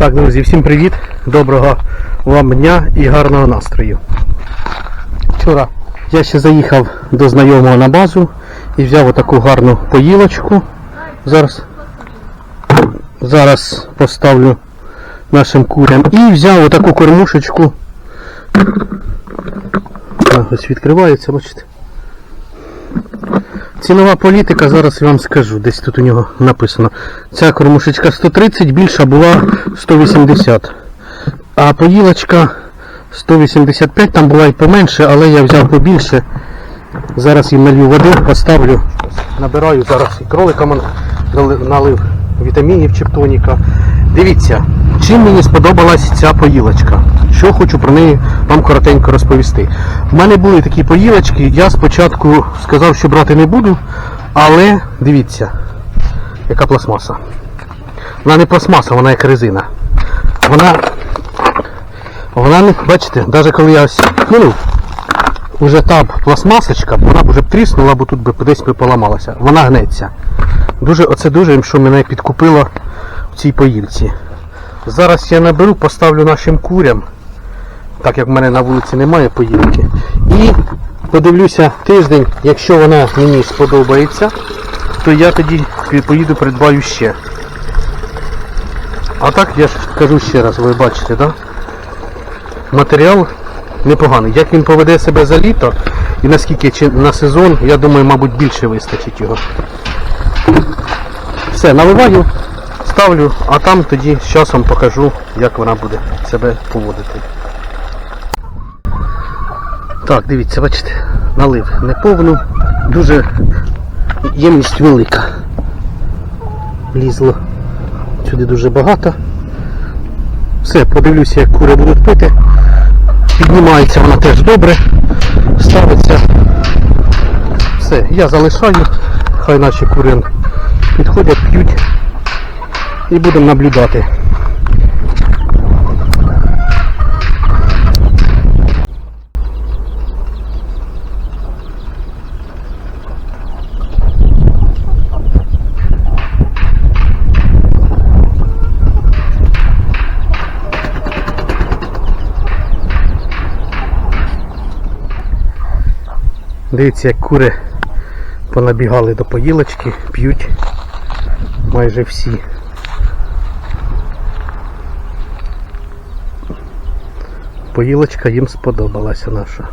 Так, друзі, всім привіт, доброго вам дня і гарного настрою. Вчора я ще заїхав до знайомого на базу і взяв отаку гарну поїлочку. Зараз, зараз поставлю нашим курям. І взяв отаку кормушечку. Ось відкривається, бачите. Цінова політика, зараз я вам скажу, десь тут у нього написано. Ця кормушечка 130, більша була 180. А поїлочка 185, там була і поменше, але я взяв побільше. Зараз їм налью води, поставлю. Набираю зараз і кроликам налив- вітамінів чептоніка. Дивіться, чим мені сподобалась ця поїлочка. Що хочу про неї вам коротенько розповісти. У мене були такі поїлочки, я спочатку сказав, що брати не буду, але дивіться, яка пластмаса. Вона не пластмаса, вона як резина. Вона, вона бачите, навіть коли я ось кинув, вже та пластмасочка, вона б вже тріснула, бо тут би десь би поламалася. Вона гнеться. Дуже, оце дуже, що мене підкупило в цій поїлці. Зараз я наберу, поставлю нашим курям, так як в мене на вулиці немає поїлки. І подивлюся тиждень, якщо вона мені сподобається, то я тоді поїду придбаю ще. А так я ж кажу ще раз, ви бачите, да? матеріал непоганий. Як він поведе себе за літо і наскільки чи на сезон, я думаю, мабуть, більше вистачить його. Все, наливаю, ставлю, а там тоді з часом покажу, як вона буде себе поводити. Так, дивіться, бачите, налив неповну, дуже ємність велика. Лізло сюди дуже багато. Все, подивлюся, як кури будуть пити. Піднімається вона теж добре, ставиться. Все, я залишаю, хай наші кури підходять, п'ють і будемо наблюдати. Дивіться, як кури понабігали до поїлочки, п'ють майже всі. Поїлочка їм сподобалася наша.